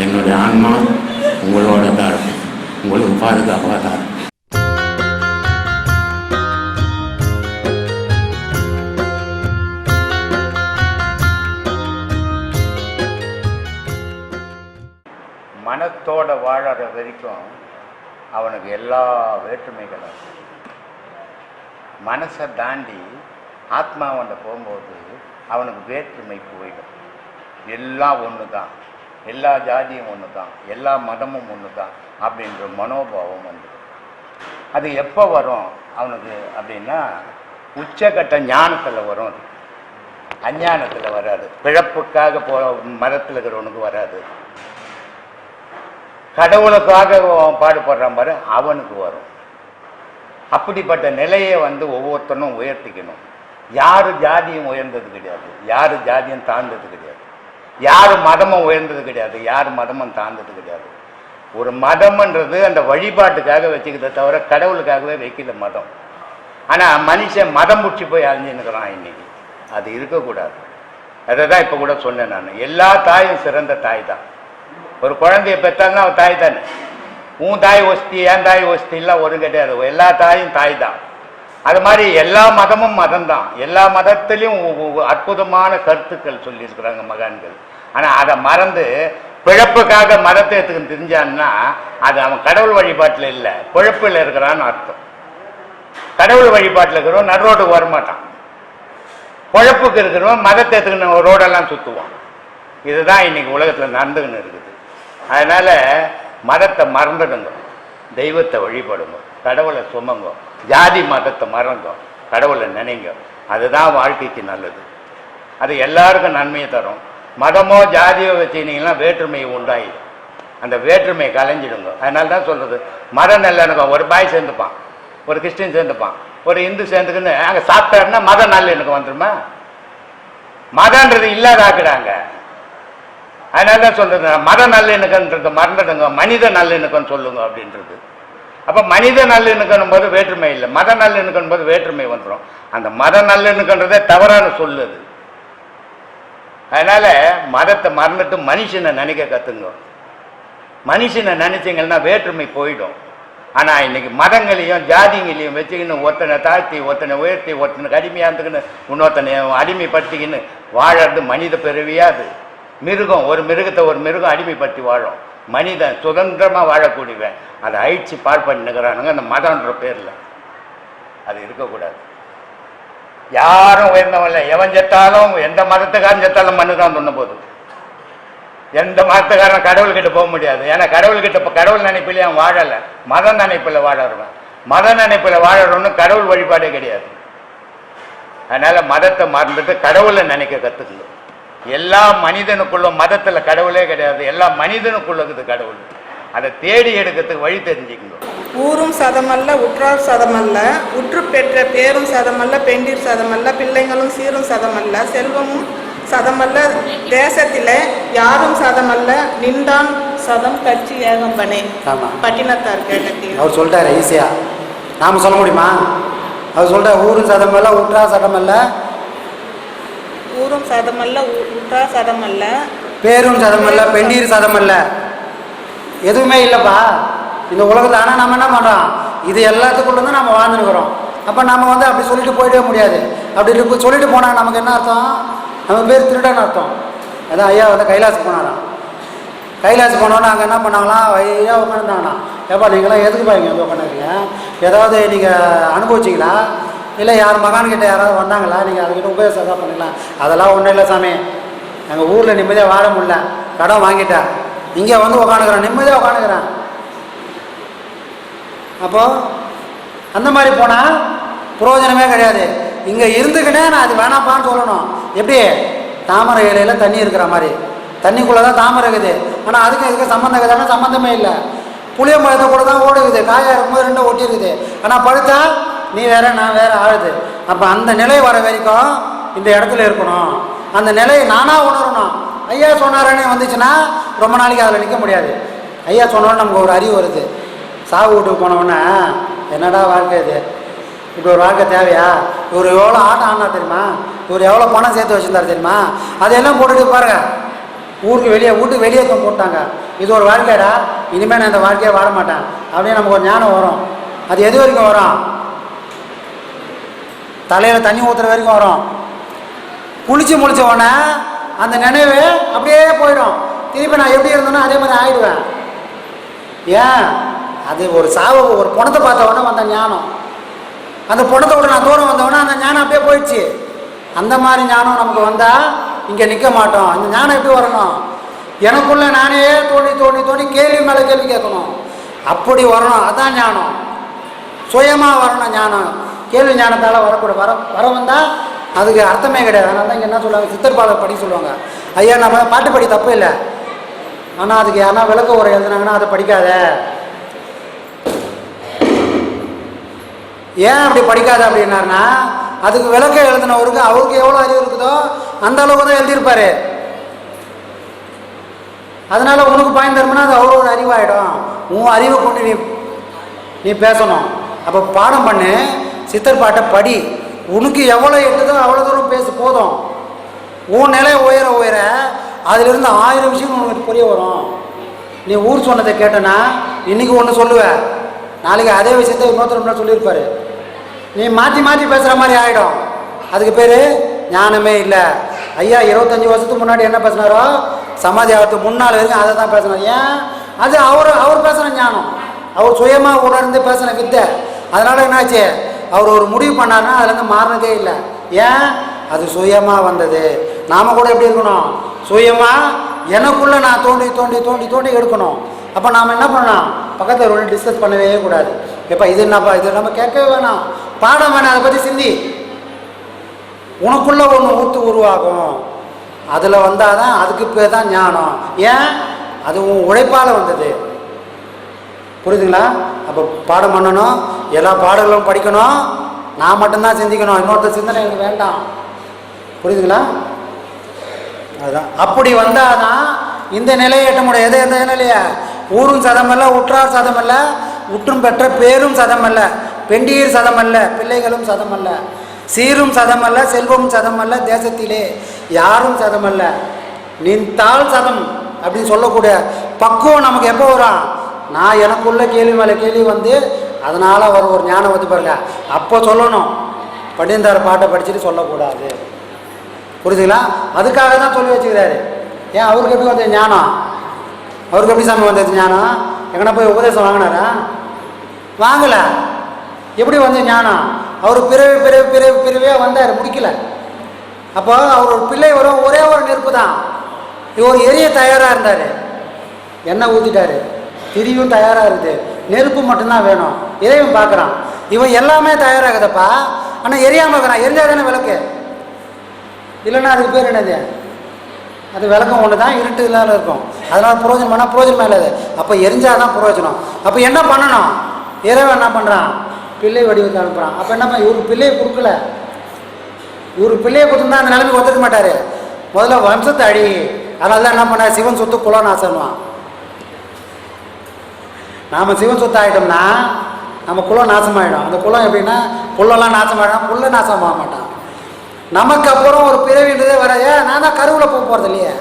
என்னுடைய ஆன்மா உங்களோட தான் இருக்கும் உங்களுக்கு பாதுகாப்பாக தான் இருக்கும் மனத்தோட வாழற வரைக்கும் அவனுக்கு எல்லா வேற்றுமைகளும் மனசை தாண்டி ஆத்மாவண்ட போகும்போது அவனுக்கு வேற்றுமை போயிடும் எல்லாம் ஒன்று தான் எல்லா ஜாதியும் ஒன்று தான் எல்லா மதமும் ஒன்று தான் அப்படின்ற மனோபாவம் வந்துடும். அது எப்போ வரும்? அவனுக்கு அப்படின்னா உச்சகட்ட ஞானத்தில் வரும் அது. அஞ்ஞானத்தில் வராது. பிழப்புக்காக போ மரத்தில் இருக்கிறவனுக்கு வராது. கடவுளுக்காக அவன் பாடுபடுறான் பாரு அவனுக்கு வரும். அப்படிப்பட்ட நிலையை வந்து ஒவ்வொருத்தனும் உயர்த்திக்கணும். யார் ஜாதியும் உயர்ந்தது கிடையாது. யார் ஜாதியும் தாழ்ந்தது கிடையாது. யார் மதமும் உயர்ந்தது கிடையாது யார் மதமும் தாழ்ந்தது கிடையாது. ஒரு மதம்ன்றது அந்த வழிபாட்டுக்காக வச்சுக்கிறத தவிர கடவுளுக்காகவே வைக்கல மதம். ஆனால் மனுஷன் மதம் பிடிச்சி போய் அழிஞ்சுன்னுக்குறான் இன்னைக்கு. அது இருக்கக்கூடாது. அதை தான் இப்போ கூட சொன்னேன் நான். எல்லா தாயும் சிறந்த தாய் தான். ஒரு குழந்தைய பெற்றாங்கன்னா அவன் தாய் தானே? உன் தாய் ஒஸ்தி என் தாய் ஒஸ்திலாம் ஒரு கிடையாது. எல்லா தாயும் தாய் தான். அது மாதிரி எல்லா மதமும் மதம் தான் எல்லா மதத்திலையும் அற்புதமான கருத்துக்கள் சொல்லியிருக்கிறாங்க மகான்கள். ஆனால் அதை மறந்து பிழப்புக்காக மதத்தை எடுத்துக்கிட்டு தெரிஞ்சான்னா அது அவன் கடவுள் வழிபாட்டில் இல்லை. பிழப்பில் இருக்கிறான்னு அர்த்தம். கடவுள் வழிபாட்டில் இருக்கிறவன் நடுரோட்டுக்கு வரமாட்டான். பிழப்புக்கு இருக்கிறவன் மதத்தை எடுத்துக்கின்னு ரோடெல்லாம் சுற்றுவான் இதுதான் இன்னைக்கு உலகத்தில் நடந்துக்கின்னு இருக்குது. அதனால மதத்தை மறந்துடுங்க. தெய்வத்தை வழிபடுங்க. கடவுளை சுமங்க. ஜாதி மதத்தை மறங்க கடவுளை நினைங்க. அதுதான் வாழ்க்கைக்கு நல்லது. அது எல்லாருக்கும் நன்மையை தரும். மதமோ ஜாதியோ வச்சுனீங்கன்னா வேற்றுமை உண்டாயிடும். அந்த வேற்றுமையை கலைஞ்சிடுங்க. அதனால தான் சொல்கிறது மதம் நல்லெண்ணக்கம் ஒரு பாய் சேர்ந்துப்பான் ஒரு கிறிஸ்டின் சேர்ந்துப்பான் ஒரு இந்து சேர்ந்துக்குன்னு அங்கே சாப்பிட்டாருன்னா மத நல்லெண்ணக்கம் வந்துருமா? மதன்றது இல்லாதாக்குறாங்க அதனால தான் சொல்கிறது மத நல்லிணக்கன்றது மறந்துடுங்க மனித நல்லிணக்கம் சொல்லுங்க அப்படின்றது. அப்ப மனித நல்லிணக்கணும் போது வேற்றுமை இல்லை. மத நல்லிணக்கணும் போது வேற்றுமை வந்துடும் அந்த மத நல்லிணக்கன்றதே தவறான சொல்லுது அதனால மதத்தை மறந்துட்டு மனுஷனை நினைக்க கத்துங்க. மனுஷனை நினைச்சிங்கன்னா வேற்றுமை போயிடும். ஆனா இன்னைக்கு மதங்களையும் ஜாதிங்களையும் வச்சுக்கின்னு ஒருத்தனை தாழ்த்தி ஒருத்தனை உயர்த்தி ஒருத்தனை அடிமையா இருந்துக்கின்னு இன்னொருத்தனை அடிமைப்படுத்திக்கின்னு வாழறது மனித பிறவியாது. மிருகம் ஒரு மிருகத்தை ஒரு மிருகம் அடிமைப்படுத்தி வாழும். மனிதன் சுதந்திரமாக வாழக்கூடியவன். அதை அழிச்சு பால் பண்ணிக்கிறானுங்க அந்த மதம்ன்ற பேரில். அது இருக்கக்கூடாது. யாரும் உயர்ந்தவன் இல்லை. எவன் செத்தாலும் எந்த மதத்துக்காரன் செத்தாலும் மண்ணு தான் சொன்ன போதும் எந்த மதத்துக்காரன் கடவுள்கிட்ட போக முடியாது. ஏன்னா கடவுள்கிட்ட இப்போ கடவுள் நினைப்பிலே அவன் வாழலை. மத நினைப்பில் வாழறவன். மத நினைப்பில் வாழறவனு கடவுள் வழிபாடே கிடையாது. அதனால் மதத்தை மறந்துட்டு கடவுளை நினைக்க கற்றுக்கணும் எல்லா மனிதனுக்குள்ள மதத்துல கடவுளே கிடையாது. எல்லா மனிதனுக்குள்ள இருக்குது கடவுள். அதை தேடி எடுக்கிறதுக்கு வழி தெரிஞ்சுக்கணும் ஊரும் சதமல்ல உற்றார் சதமல்ல உற்று பெற்ற பேரும் சதமல்ல பெண்டிர் சதமல்ல பிள்ளைங்களும் சீரும் சதமல்ல செல்வமும் சதமல்ல தேசத்திலே யாரும் சதமல்ல நின்றான் சதம் கட்சி ஏகம்பனே. பட்டினத்தார் கேட்டீங்க. அவர் சொல்லிட்டாரு ஈஸியா. நாம சொல்ல முடியுமா? அவர் சொல்ற ஊரு சதமல்ல உற்றா சதமல்ல ஊரும் சதமல்ல உ- சதமல்ல. பேரும் சதமல்ல பெண்டீர் சதமல்ல. எதுவுமே இல்லைப்பா. இந்த உலகத்தில் ஆனால் நம்ம என்ன பண்ணுறோம் இது எல்லாத்துக்குள்ள தான் நம்ம வாழ்ந்துருக்கிறோம். அப்போ நம்ம வந்து அப்படி சொல்லிட்டு போயிடவே முடியாது. அப்படி இருக்கு சொல்லிட்டு போனால் நமக்கு என்ன அர்த்தம்? நம்ம பேர் திருடன்னு அர்த்தம். அதான் ஐயா வந்து கைலாஸ் போனாராம். கைலாஸ் போனோன்னே அங்கே என்ன பண்ணாங்களாம்? ஐயா உட்காந்துருந்தாங்களாம் ஏப்பா நீங்களாம் எதுக்கு பாருங்க வந்து உட்காந்துருக்கீங்க ஏதாவது நீங்கள் அனுபவிச்சிங்களா? இல்லை யார் மகான்கிட்ட யாராவது வந்தாங்களா? நீங்கள் அதுக்கிட்ட உபயோகம் எதாவது பண்ணலாம் அதெல்லாம் ஒன்றும் இல்லை சாமி. எங்கள் ஊரில் நிம்மதியாக வாழ முடியல. கடன் வாங்கிட்டேன் இங்கே வந்து உக்காணுக்கிறேன் நிம்மதியாக உட்காந்துக்கிறேன் அப்போது அந்த மாதிரி போனால் பிரயோஜனமே கிடையாது. இங்கே இருந்துக்கிட்டே நான் அது வேணாப்பான்னு சொல்லணும். எப்படி? தாமரை இலையில் தண்ணி இருக்கிற மாதிரி. தண்ணிக்குள்ளே தான் தாமரை இருக்குது. ஆனால் அதுக்கு இதுக்கு சம்மந்தம் இருக்குதானா சம்மந்தமே இல்லை. புளிய மரத்தை கூட தான் ஓடுக்குது காயாக இருக்கும்போது ரெண்டும் ஒட்டி இருக்குது ஆனால் பழுத்தா நீ வேற நான் வேற ஆகுது அப்போ அந்த நிலை வர வரைக்கும் இந்த இடத்துல இருக்கணும். அந்த நிலையை நானாக உணரணும். ஐயா சொன்னாரனே வந்துச்சுன்னா ரொம்ப நாளைக்கு அதில் நிற்க முடியாது. ஐயா சொன்னோன்னு நமக்கு ஒரு அறிவு வருது. சாவு வீட்டுக்கு போனோன்னே என்னடா வாழ்க்கை இது? இப்படி ஒரு வாழ்க்கை தேவையா? இவர் எவ்வளோ ஆட்டம் ஆடினா தெரியுமா? இவர் எவ்வளோ பணம் சேர்த்து வச்சிருந்தாரு தெரியுமா? அதையெல்லாம் போட்டுட்டு பாருங்க. ஊருக்கு வெளியே வீட்டுக்கு வெளியே தான் போட்டாங்க. இது ஒரு வாழ்க்கைடா. இனிமேல் நான் இந்த வாழ்க்கையை வாழ மாட்டேன். அப்படின்னு நமக்கு ஒரு ஞானம் வரும். அது எது வரைக்கும் வரும்? தலையில் தண்ணி ஊற்றுற வரைக்கும் வரும். குளிச்சு முடிச்ச உடனே அந்த நினைவு அப்படியே போயிடும். திருப்பி நான் எப்படி இருந்தேனோ அதே மாதிரி ஆயிடுவேன். ஏன்? அது ஒரு சாவு ஒரு பணத்தை பார்த்த உடனே வந்த ஞானம். அந்த பணத்தை விட நான் தூரம் வந்தவொடனே அந்த ஞானம் அப்படியே போயிடுச்சு. அந்த மாதிரி ஞானம் நமக்கு வந்தால் இங்கே நிற்க மாட்டோம். இந்த ஞானம் எப்படி வரணும்? எனக்குள்ள நானே தோண்டி தோண்டி தோண்டி கேள்வி மேலே கேள்வி கேட்கணும். அப்படி வரணும். அதான் ஞானம். சுயமாக வரணும் ஞானம். கேள்வி ஞானத்தால் வரக்கூட வர வர வந்தால் அதுக்கு அர்த்தமே கிடையாது. அதனால தான் இங்கே என்ன சொல்லுவாங்க? சித்தர்பால படி சொல்லுவாங்க. ஐயா நம்ம பாட்டு படி தப்பு இல்லை. ஆனால் அதுக்கு யாருன்னா விளக்க உரை எழுதுனாங்கன்னா அதை படிக்காத. ஏன் அப்படி படிக்காத அப்படின்னாருன்னா அதுக்கு விளக்க எழுதினவருக்கு அவருக்கு எவ்வளோ அறிவு இருக்குதோ அந்த அளவுக்கு தான் எழுதியிருப்பாரு. அதனால உனக்கு பயன் தருமுன்னா அது அவரோட அறிவாயிடும். உன் அறிவை கொண்டு நீ நீ பேசணும். அப்போ பாடம் பண்ணு. சித்தர் பாட்டை படி உனக்கு எவ்வளோ எட்டுதோ அவ்வளோ தூரம் பேச போதும். உன் நிலை உயர உயர அதிலிருந்து ஆயிரம் விஷயம் உனக்கு புரிய வரும். நீ ஊர் சொன்னதை கேட்டனா இன்னைக்கு ஒன்று சொல்லுவ. நாளைக்கு அதே விஷயத்த இன்னொருத்தர் சொல்லியிருப்பாரு. நீ மாற்றி மாற்றி பேசுகிற மாதிரி ஆகிடும் அதுக்கு பேர் ஞானமே இல்லை. ஐயா இருபத்தஞ்சி வருஷத்துக்கு முன்னாடி என்ன பேசினாரோ சமாதி ஆகிறதுக்கு முன்னால் வரைக்கும் அதை தான் பேசினார். ஏன்? அது அவர் அவர் பேசுகிற ஞானம். அவர் சுயமாக உணர்ந்து பேசின வித்தை. அதனால் என்னாச்சு? அவர் ஒரு முடிவு பண்ணாருன்னா அதுலேருந்து மாறினதே இல்லை. ஏன்? அது சுயமாக வந்தது. நாம் கூட எப்படி இருக்கணும்? சுயமாக எனக்குள்ளே நான் தோண்டி தோண்டி தோண்டி தோண்டி எடுக்கணும். அப்போ நாம் என்ன பண்ணலாம்? பக்கத்தில் ஒன்று டிஸ்கஸ் பண்ணவே கூடாது. எப்போ இது என்னப்பா? இது நம்ம கேட்கவே வேணாம். பாடம் வேணாம் அதை பற்றி சிந்தி. உனக்குள்ளே ஒன்று ஊற்று உருவாகும். அதில் வந்தால் தான் அதுக்கு பேர் தான் ஞானம். ஏன்? அது உன் உழைப்பால் வந்தது. புரியுதுங்களா? அப்போ பாடம் பண்ணணும் எல்லா பாடங்களும் படிக்கணும். நான் மட்டும்தான் சிந்திக்கணும். இன்னொருத்தர் சிந்தனை எனக்கு வேண்டாம். புரியுதுங்களா? அதுதான் அப்படி வந்தால் தான் இந்த நிலையை எட்ட முடியும். எது எந்த நிலையா? ஊரும் சதமல்ல உற்றார் சதமல்ல உற்றும் பெற்ற பேரும் சதமல்ல பெண்டியர் சதமல்ல பிள்ளைகளும் சதமல்ல சீரும் சதமல்ல செல்வம் சதமல்ல தேசத்திலே யாரும் சதமல்ல. நின்றால் சதம் அப்படின்னு சொல்லக்கூடிய பக்குவம் நமக்கு எப்போ வரும்? நான் எனக்குள்ள கேள்வி மேலே கேள்வி வந்து அதனால் அவர் ஒரு ஞானம் வந்து பாருங்க. அப்போ சொல்லணும். படிந்தார் பாட்டை படிச்சுட்டு சொல்லக்கூடாது. புரிஞ்சுங்களா? அதுக்காக தான் சொல்லி வச்சுக்கிறாரு. ஏன்? அவருக்கு எப்படி வந்தது ஞானம்? அவருக்கு எப்படி சாமி வந்தது ஞானம்? எங்கன்னா போய் உபதேசம் வாங்கினாரா? வாங்கலை. எப்படி வந்து ஞானம்? அவர் பிறவி பிறவி பிறவி பிறவியாக வந்தார் முடிக்கல. அப்போ அவர் ஒரு பிள்ளை வரும் ஒரே ஒரு நெருப்பு தான். இவர் எரிய தயாராக இருந்தார். என்ன ஊற்றிட்டாரு திரியும் தயாராக இருக்குது நெருப்பு மட்டும்தான் வேணும். இதையும் பார்க்குறான். இவன் எல்லாமே தயாராகுதப்பா. ஆனால் எரியாமல் இருக்கிறான். எரிஞ்சால் தானே விளக்கு? இல்லைன்னா அதுக்கு பேர் என்னது? அது விளக்கம் ஒன்று தான் இருட்டு இல்லாமல் இருக்கும். அதனால் புரோஜனம் பண்ணால் புரோஜனம் இல்லாது அப்போ எரிஞ்சால் தான் புரோஜனம். அப்போ என்ன பண்ணணும்? இறைவன் என்ன பண்ணுறான் பிள்ளை வடிவத்தை அனுப்புகிறான் அப்போ என்ன பண்ண இவருக்கு பிள்ளையை கொடுக்கல. இவருக்கு பிள்ளையை கொடுத்துருந்தா அந்த நிலைமைக்கு ஒத்துக்க மாட்டார். முதல்ல வம்சத்தை அடி. அதனால தான் என்ன பண்ணார் சிவன் சொத்து குலம் நாசன்வான் நாம் சிவன் சொத்து ஆகிட்டோம்னா நம்ம குலம் நாசமாயிடும். அந்த குலம் எப்படின்னா புல்லெல்லாம் நாசமாயிடும் புல்ல நாசமாக மாட்டான். நமக்கு அப்புறம் ஒரு பிறவின்றதே வராது நான் தான் கருவில் போக போகிறது இல்லையே.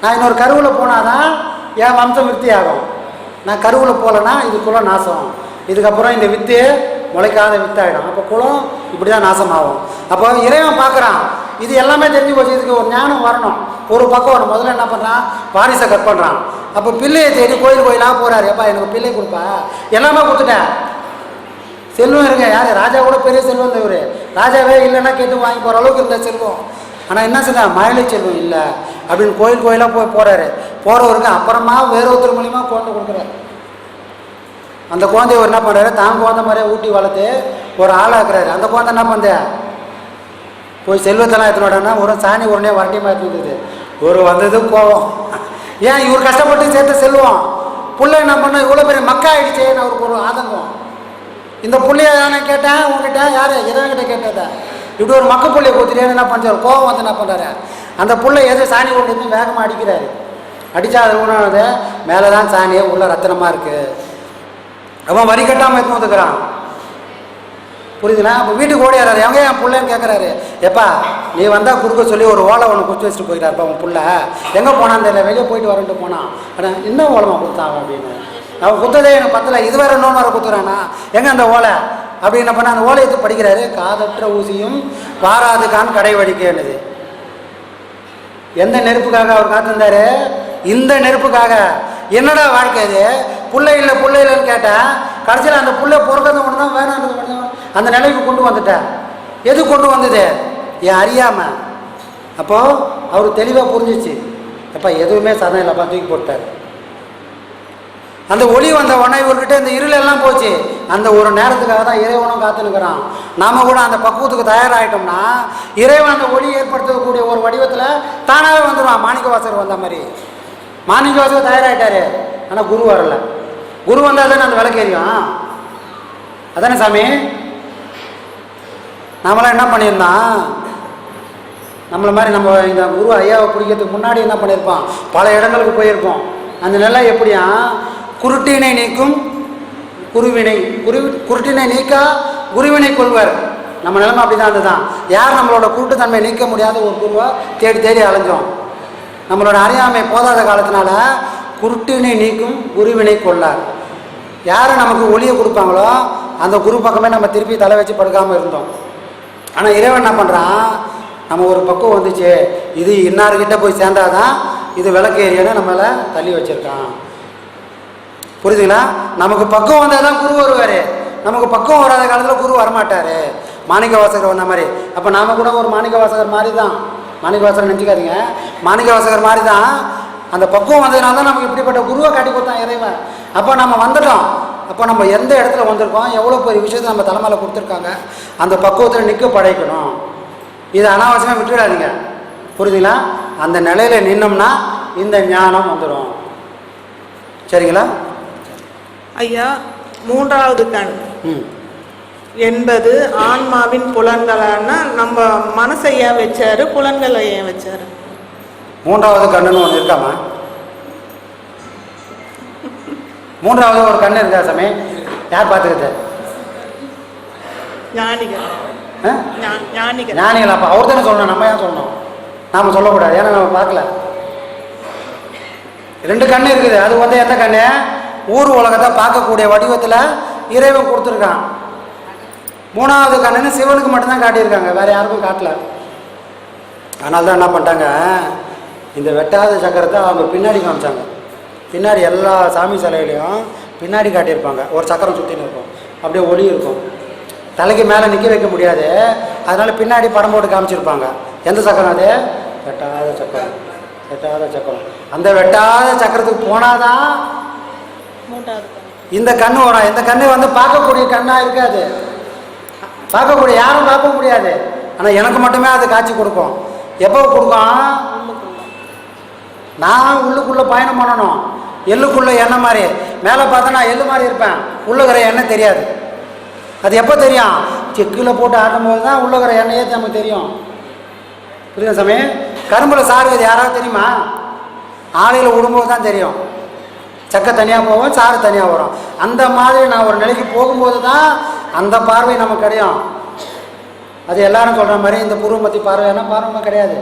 நான் இன்னொரு கருவில் போனால் தான் என் வம்சம் விருத்தி ஆகும். நான் கருவில் போகலன்னா இது குலம் நாசம். இதுக்கப்புறம் இந்த வித்து முளைக்காத வித்தாயிடும். அப்போ குலம் இப்படி தான் நாசமாகும். அப்போ இறைவன் பார்க்குறான் இது எல்லாமே தெரிஞ்சு போச்சு. இதுக்கு ஒரு ஞானம் வரணும். ஒரு பக்கம் வரும் முதல்ல என்ன பண்ணுறான் வாரிசை கட் பண்ணுறான் அப்போ பிள்ளையை தேடி கோயில் கோயிலாக போகிறாரு எப்பா எனக்கு பிள்ளை கொடுப்பா? எல்லாமே கொடுத்துட்டேன். செல்வம் இருங்க. யார்? ராஜா கூட பெரிய செல்வம் இவர். ராஜாவே இல்லைன்னா கேட்டு வாங்கி போகிற அளவுக்கு இருந்த செல்வம். ஆனால் என்ன செய்ய மழலை செல்வம் இல்லை. அப்படின்னு கோயில் கோயிலாக போய் போகிறாரு போகிறவருக்கு அப்புறமா வேற ஒருத்தர் மூலியமா குழந்தை கொடுக்குறாரு. அந்த குழந்தைய என்ன பண்ணுறாரு தான் குழந்தை மாதிரியே ஊட்டி வளர்த்து ஒரு ஆளாக்குறாரு அந்த குழந்தை என்ன பண்ணுது போய் செல்வத்தெல்லாம் எடுத்துனோடனா ஒரு சாணி உடனே வண்டி இருந்தது ஒரு வந்தது கோவம். ஏன் இவர் கஷ்டப்பட்டு சேர்த்து செல்வோம் பிள்ளை என்ன பண்ண? இவ்வளோ பெரிய மக்கா ஆயிடுச்சேன்னு அவருக்கு ஒரு ஆதங்கம். இந்த பிள்ளைய நான் கேட்டேன் உங்ககிட்ட யார்? இறைவன்கிட்ட கேட்டதா இப்படி ஒரு மக்க பிள்ளைய கொடுத்துட்டேன்னு என்ன பண்ணுறாரு கோவம் வந்து என்ன பண்ணுறாரு அந்த பிள்ளை எது சாணி கொண்டு வந்து வேகமாக அடிக்கிறாரு. அடித்தா அது உணவு மேலே தான் சாணியே உள்ள ரத்தனமாக இருக்குது அவன் வரி கட்டாமல் எடுத்துன்னு வந்துக்கிறான் புரியுதுங்களா? அப்போ வீட்டுக்கு ஓடியாராரு. எவங்க என் பிள்ளைன்னு கேட்குறாரு எப்பா நீ வந்தால் கொடுக்க சொல்லி ஒரு ஓலை ஒன்று குச்சி வச்சுட்டு போயிட்டாருப்பா உன் பிள்ளை. எங்கே போனான்னு தெரியல. வெளியே போயிட்டு வரட்டு போனான் ஆனால் இன்னும் ஓலமா கொடுத்தாங்க அவன் அப்படின்னு. அவன் குத்ததே எனக்கு பத்தலை. இது இன்னொன்று வர குத்துறானா? எங்கே அந்த ஓலை? அப்படி என்ன பண்ண அந்த ஓலை படிக்கிறாரு. காதற்ற ஊசியும் பாராதுக்கான் கடை வடிக்கணுது எந்த நெருப்புக்காக அவர் காத்திருந்தாரு? இந்த நெருப்புக்காக. என்னடா வாழ்க்கை இது? புள்ள இல்லை புள்ள இல்லைன்னு கேட்டேன் கடைசியில் அந்த பிள்ளை பிறக்கிறது மட்டும் தான் வேணான்றது மட்டும் அந்த நிலைக்கு கொண்டு வந்துட்டார் எது கொண்டு வந்தது? என் அறியாமல் அப்போது அவர் தெளிவாக புரிஞ்சிச்சு. அப்பா எதுவுமே சதம் இல்லைப்பா தூக்கி போட்டார் அந்த ஒளி வந்த உடனே இவர்கிட்ட இந்த இருள் எல்லாம் போச்சு. அந்த ஒரு நேரத்துக்காக தான் இறைவனும் காத்துனுக்கிறான் நாம் கூட அந்த பக்குவத்துக்கு தயாராகிட்டோம்னா இறைவன் அந்த ஒளி ஏற்படுத்தக்கூடிய ஒரு வடிவத்தில் தானாகவே வந்துடுவான் மாணிக்க வாசகர் வந்த மாதிரி. மாணிக்க வாசகர் தயாராகிட்டாரு ஆனால் குரு வரல. குரு வந்தால் தானே அந்த விளக்கு எரியும்? அதானே சாமி? நாமெல்லாம் என்ன பண்ணியிருந்தான் நம்மளை மாதிரி நம்ம இந்த குரு ஐயாவை பிடிக்கிறதுக்கு முன்னாடி என்ன பண்ணியிருப்போம்? பல இடங்களுக்கு போயிருப்போம். அந்த நிலை எப்படியா? குருட்டினை நீக்கும் குருவினை. குரு குருட்டினை நீக்கா குருவினை கொள்வர். நம்ம நிலைமை அப்படி தான் அதுதான் யார் நம்மளோட குருட்டுத்தன்மை நீக்க முடியாத ஒரு குருவை தேடி தேடி அலைஞ்சோம். நம்மளோட அறியாமை போதாத காலத்தினால குருட்டினை நீக்கும் குருவினை கொள்ளார். யார் நமக்கு ஒளியை கொடுப்பாங்களோ அந்த குரு பக்கமே நம்ம திருப்பி தலை வச்சு படுக்காமல் இருந்தோம். ஆனால் இறைவன் என்ன பண்ணுறான் நம்ம ஒரு பக்கம் வந்துச்சு. இது இன்னார்கிட்ட போய் சேர்ந்தாதான் இது விளக்கு ஏரியான்னு நம்மளை தள்ளி வச்சுருக்கான். புரியுதுங்களா? நமக்கு பக்கம் வந்தால் தான் குரு வருவார். நமக்கு பக்கம் வராத காலத்தில் குரு வரமாட்டார். மாணிக்க வாசகர் வந்த மாதிரி. அப்போ நாம் கூட ஒரு மாணிக்க வாசகர் மாதிரி தான் மாணிக்க வாசகர் நினச்சிக்காதீங்க. மாணிக்க வாசகர் மாதிரி தான் அந்த பக்குவம் வந்ததுனால தான் நமக்கு இப்படிப்பட்ட குருவை காட்டி கொடுத்தான் இறைவன். அப்போ நம்ம வந்துட்டோம். அப்போ நம்ம எந்த இடத்துல வந்திருக்கோம் எவ்வளோ பெரிய விஷயத்தை நம்ம தலைமையில் கொடுத்துருக்காங்க அந்த பக்குவத்தில் நிற்க படைக்கணும். இதை அனாவசியமாக விட்டுவிடாதீங்க. புரியுதுங்களா? அந்த நிலையில் நின்னோம்னா இந்த ஞானம் வந்துடும் சரிங்களா? ஐயா மூன்றாவது கண். என்பது ஆன்மாவின் புலன்களான நம்ம மனசை ஏன் வச்சாரு புலன்களை ஏன் வச்சாரு? மூன்றாவது கண்ணுன்னு ஒன்று இருக்காமா? மூன்றாவது ஒரு கண்ணு இருக்கா சாமி? யார் பார்த்துக்கிட்டு? ஞானிகள். ஞானிகள். ஞானிகள். அப்போ அவர் தானே சொல்லணும் நம்ம ஏன் சொல்லணும்? நாம் சொல்லக்கூடாது ஏன்னா நம்ம பார்க்கல. ரெண்டு கண்ணு இருக்குது. அது வந்து எந்த கண்ணு? ஊர் உலகத்தை பார்க்கக்கூடிய வடிவத்தில் இறைவன் கொடுத்துருக்கான். மூணாவது கண்ணுன்னு சிவனுக்கு மட்டும்தான் காட்டியிருக்காங்க. வேற யாருக்கும் காட்டல. அதனால தான் என்ன பண்ணிட்டாங்க? இந்த வெட்டாத சக்கரத்தை அவங்க பின்னாடி காமிச்சாங்க. பின்னாடி எல்லா சாமி சிலையிலையும் பின்னாடி காட்டியிருப்பாங்க. ஒரு சக்கரம் சுற்றின்னு இருக்கும். அப்படியே ஒளி இருக்கும். தலைக்கு மேலே நிற்க வைக்க முடியாது. அதனால பின்னாடி படம் போட்டு காமிச்சிருப்பாங்க. எந்த சக்கரம் அது? வெட்டாத சக்கரம். வெட்டாத சக்கரம். அந்த வெட்டாத சக்கரத்துக்கு போனாதான் இந்த கண்ணு வரும். இந்த கண்ணு வந்து பார்க்கக்கூடிய கண்ணா இருக்காது. பார்க்கக்கூடிய யாரும் பார்க்க முடியாது. ஆனால் எனக்கு மட்டுமே அது காட்சி கொடுக்கும். எப்போ கொடுக்கும்? நான் உள்ளுக்குள்ளே பயணம் பண்ணணும். எள்ளுக்குள்ளே எண்ணெய் மாதிரி. மேலே பார்த்தா நான் எள்ளு மாதிரி இருப்பேன். உள்ளுக்கிற எண்ணெய் தெரியாது. அது எப்போ தெரியும்? செக்கில் போட்டு ஆட்டும்போது தான் உள்ளுக்கிற எண்ணெயே நமக்கு தெரியும். புரியுது சாமி? கரும்பில் சாருவது யாராவது தெரியுமா? ஆலையில் விடும்போது தான் தெரியும். சக்கை தனியாக போகும் சாறு தனியாக வரும். அந்த மாதிரி நான் ஒரு நிலைக்கு போகும்போது தான் அந்த பார்வை நமக்கு கிடையும். அது எல்லாரும் சொல்கிற மாதிரி இந்த பூர்வமத்தி பார்வைன்னா பார்வை கிடையாது.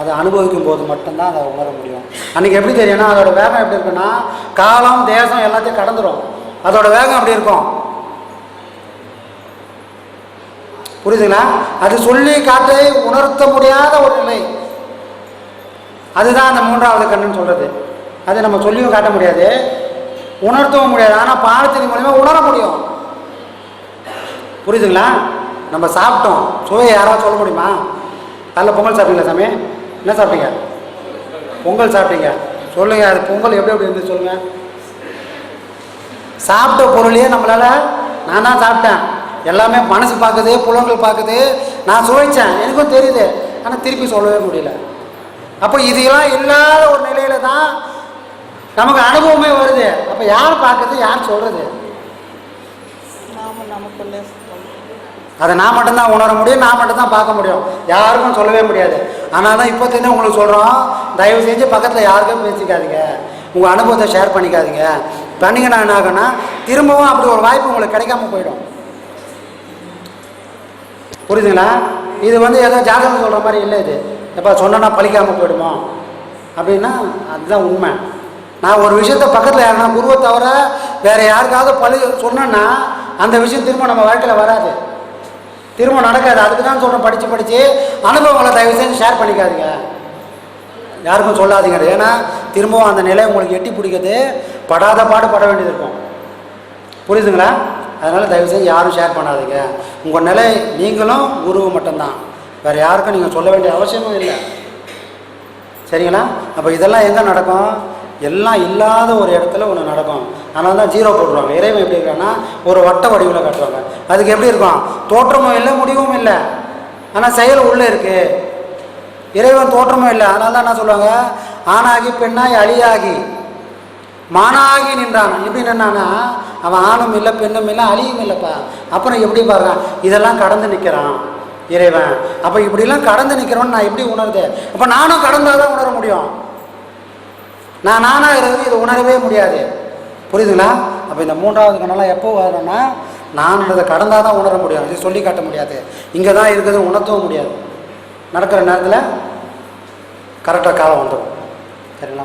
அதை அனுபவிக்கும் போது மட்டும்தான் அதை உணர முடியும். அன்றைக்கி எப்படி தெரியும்னா அதோட வேகம் எப்படி இருக்குன்னா காலம் தேசம் எல்லாத்தையும் கடந்துடும் அதோட வேகம் அப்படி இருக்கும்? புரியுதுங்களா? அது சொல்லி காட்டி உணர்த்த முடியாத ஒரு நிலை. அதுதான் அந்த மூன்றாவது கண்ணுன்னு சொல்கிறது அது நம்ம சொல்லியும் காட்ட முடியாது. உணர்த்தவும் முடியாது. ஆனால் பாடத்தின் மூலிமா உணர முடியும். புரியுதுங்களா? நம்ம சாப்பிட்டோம். சுவையை யாராவது சொல்ல முடியுமா? நல்ல பொங்கல் சாப்பிட்டீங்களா சாமி? என்ன சாப்பிட்டீங்க? பொங்கல் சாப்பிட்டீங்க. சொல்லுங்க அது பொங்கல் எப்படி எப்படி இருந்து சொல்லுங்க. சாப்பிட்ட பொருளையே நம்மளால நான் தான் சாப்பிட்டேன். எல்லாமே மனசு பார்க்குது புலன்கள் பார்க்குது. நான் சுவைச்சேன். எனக்கும் தெரியுது. ஆனால் திருப்பி சொல்லவே முடியல. அப்போ இதெல்லாம் இல்லாத ஒரு நிலையில தான் நமக்கு அனுபவமே வருது. அப்போ யார் பார்க்கறது யார் நமக்குள்ளே அதை நான் மட்டும்தான் உணர முடியும் நான் மட்டும்தான் பார்க்க முடியும். யாருக்கும் சொல்லவே முடியாது. ஆனால் தான் இப்போ தெரிஞ்சு உங்களுக்கு சொல்கிறோம் தயவு செஞ்சு பக்கத்தில் யாருக்கும் பேசிக்காதீங்க. உங்கள் அனுபவத்தை ஷேர் பண்ணிக்காதீங்க. பண்ணிங்கன்னா என்ன ஆகும்னா திரும்பவும் அப்படி ஒரு வாய்ப்பு உங்களுக்கு கிடைக்காம போயிடும். புரியுதுங்களா? இது வந்து ஏதோ ஜாதகம் சொல்கிற மாதிரி இல்லை இது. எப்போ சொன்னா பழிக்காமல் போயிடுமோ? அப்படின்னா அதுதான் உண்மை. நான் ஒரு விஷயத்த பக்கத்தில் யாருன்னா குருவை தவிர வேறு யாருக்காவது பழி சொன்னேன்னா அந்த விஷயம் திரும்ப நம்ம வாழ்க்கையில் வராது. திரும்ப நடக்காது. அதுக்கு தான் சொல்கிறேன் படித்து படித்து அனுபவங்களை தயவு செஞ்சு ஷேர் பண்ணிக்காதீங்க. யாருக்கும் சொல்லாதீங்க. ஏன்னா திரும்பவும் அந்த நிலை உங்களுக்கு எட்டி பிடிக்கிறது படாத பாடு பட வேண்டியது இருக்கும். புரியுதுங்களா? அதனால் தயவு செஞ்சு யாரும் ஷேர் பண்ணாதீங்க. உங்கள் நிலை நீங்களும் குருவும் மட்டும்தான். வேறு யாருக்கும் நீங்கள் சொல்ல வேண்டிய அவசியமும் இல்லை. சரிங்களா? அப்போ இதெல்லாம் எங்கே நடக்கும்? எல்லாம் இல்லாத ஒரு இடத்துல ஒன்று நடக்கும். அதனால தான் ஜீரோ போட்டுருவாங்க இறைவன் எப்படி இருக்கான்னா ஒரு வட்ட வடிவில் காட்டுவாங்க. அதுக்கு எப்படி இருக்கும்? தோற்றமும் இல்லை முடிவும் இல்லை. ஆனால் செயல் உள்ளே இருக்குது இறைவன் தோற்றமும் இல்லை. அதனால தான் என்ன சொல்லுவாங்க? ஆணாகி பெண்ணாகி அழியாகி. மானாகி நின்றான். எப்படி நின்னானா அவன் ஆணும் இல்லை பெண்ணும் இல்லை அழியும் இல்லைப்பா. அப்புறம் எப்படி பாருறான் இதெல்லாம் கடந்து நிற்கிறான் இறைவன். அப்போ இப்படிலாம் கடந்து நிற்கிறவன் நான் எப்படி உணருது அப்போ நானும் கடந்தால் தான் உணர முடியும். நான் நானாக இருக்கிறது இது உணரவே முடியாது. புரியுதுங்களா? அப்போ இந்த மூன்றாவது கண்ணெல்லாம் எப்போ வரணும்னா நான்றதை கடந்தால் தான் உணர முடியும். இது சொல்லி காட்ட முடியாது. இங்கே தான் இருக்கிறது உணர்த்தவும் முடியாது. நடக்கிற நேரத்தில் கரெக்டாக காலம் வந்துடும் சரிங்களா?